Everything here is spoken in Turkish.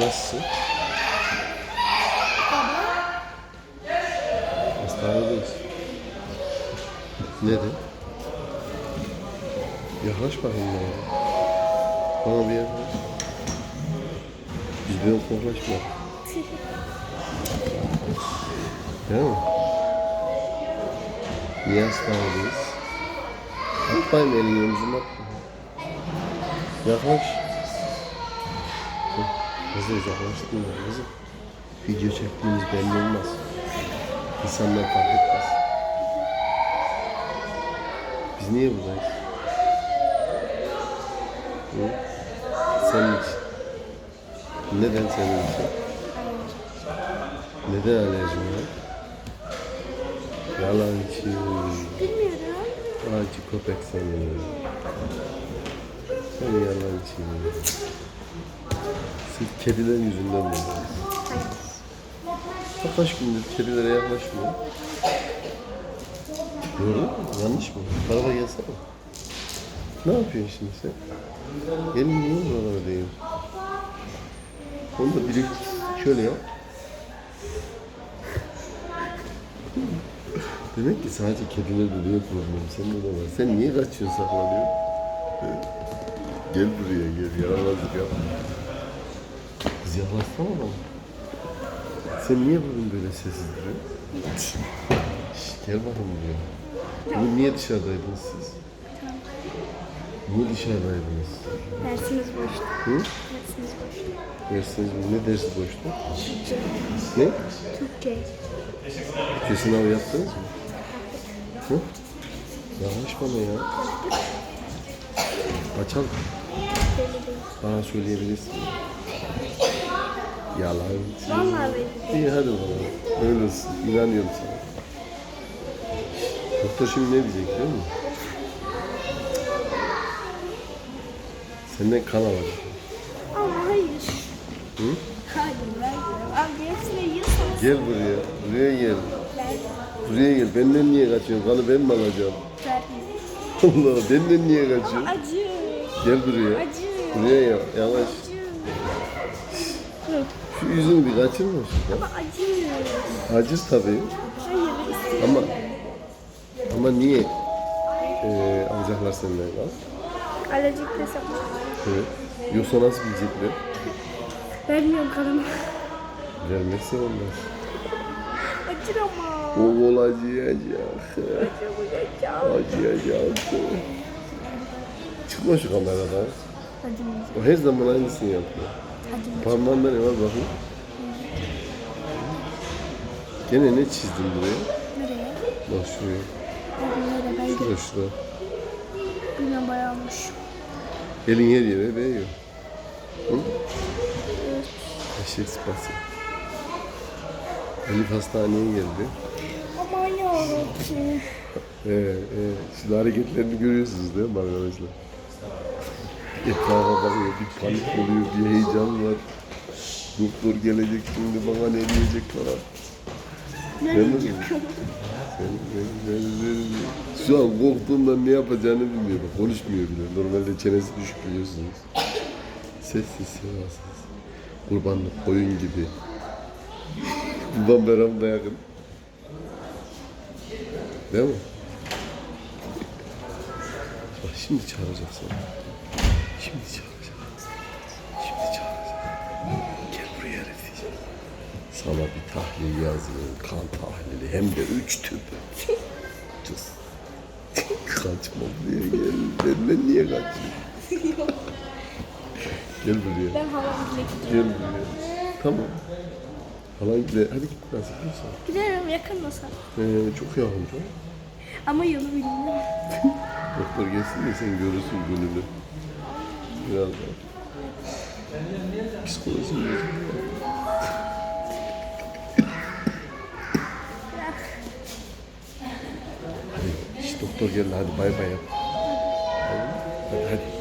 Nasılsın? Hastanedeyiz. Neden? Yaklaş bakayım bana. Bana bir yaklaş. Bizden koklaşma. Değil mi? Niye hastanedeyiz? Atmayın elini omzuma atma. Yaklaş. Hı, Kızı uzaklaştın mı kızım? Video çektiğimiz belli olmaz. İnsanlar fark etmez. Biz niye buradayız? Hı? Senin için. Neden senin için? Neden alerjin var? Yalancı. Bilmiyorum. Acı köpek seni. Sen yalancı. Sırf kedilerin yüzünden mi? Kaç gündür kedilere yaklaşmıyor. Doğru mu? Yanlış mı? Tarafa gelsene. Ne yapıyorsun şimdi sen? Gelin niye buralara değil? Onu da biri şöyle yap. Demek ki sadece kedilerde değil problem. Sende de var. Sen niye kaçıyorsun saklanıyorsun? Gel buraya gel. Yaramazlık yapma. Kız yaklaşsana bana. Sen niye bugün böyle sessiz duruyorsun? Şşş, gel bakayım buraya. Bugün niye dışarıdaydınız siz? Niye dışarıdaydınız? Dersimiz boştu. Hı? Dersimiz boştu. Dersiniz mi? Ne dersi boştu? Ne? Türkçe. Türkçe sınavı yaptınız mı? Hı? Yanlış bana ya. Açalım. Bana söyleyebilirsin. Yalan. Vallahi. İyi hadi bana. Öyle olsun. İnanıyorum sana. Doktor şimdi ne diyecek değil mi? Senden kan alacak. Ama hayır. Hı? Hayır vermiyorum. Abi hepsine yiyorsan Gel buraya. Buraya gel. Buraya gel. Benden niye kaçıyorsun? Kanı ben mi alacağım? Vermiyorum. Allah benden niye kaçıyorsun? Acı. Gel buraya. Acı. Buraya ya. Yavaş. Şu yüzünü bir kaçırma şuradan. Ama acı. Acır tabii. Hayır istiyorum. Ama ama niye eee alacaklar senden kan? Alerjik desem. Evet. Yoksa nasıl bilecekler? Vermiyorum kanımı. Vermezse olmaz. Acır ama. O kol acıyacak. Acımayacağım. Acıyacak. Çıkma şu kameradan. Acımayacağım. O her zaman aynısını yapıyor. Parmağında ne var bakayım. Gene ne çizdin buraya? Nereye? Bak şuraya. Nereye? Ben Şurada şurada. bilmiyorum bayağı olmuş. Elin her yere değiyor. Hı? Eşek sıpası. Elif hastaneye geldi. Aman yarabbim. Ee, e, şimdi hareketlerini görüyorsunuz değil mi arkadaşlar? Etrafa bakıyor, bir panik oluyor, bir heyecan var. Doktor gelecek şimdi bana ne diyecek falan. Ne ben- Şu an korktuğundan ne yapacağını bilmiyor. Konuşmuyor bile. Normalde çenesi düşük biliyorsunuz. Sessiz, sedasız. Kurbanlık, koyun gibi. Bayramı da yakın. Değil mi? Bak şimdi çağıracak seni. Şimdi çağıracak. Şimdi çağıracak. Gel buraya herif diyecek. Sana bir tahlil yazayım. Kan tahlili. Hem de üç tüp. Cız. Kaçma buraya gel. Benden niye kaçıyorsun? gel buraya. Ben halam bile Gel gidiyorum. buraya. Tamam. Falan gide. Hadi git nasıl gidiyorsan. Giderim yakın masa. Ee, çok yakın canım. Ama yolu bilmiyorum. Doktor gelsin de sen görürsün gününü. Biraz daha. Psikolojim bozuldu. Doktor geldi hadi bay bay yap. Hadi, hadi.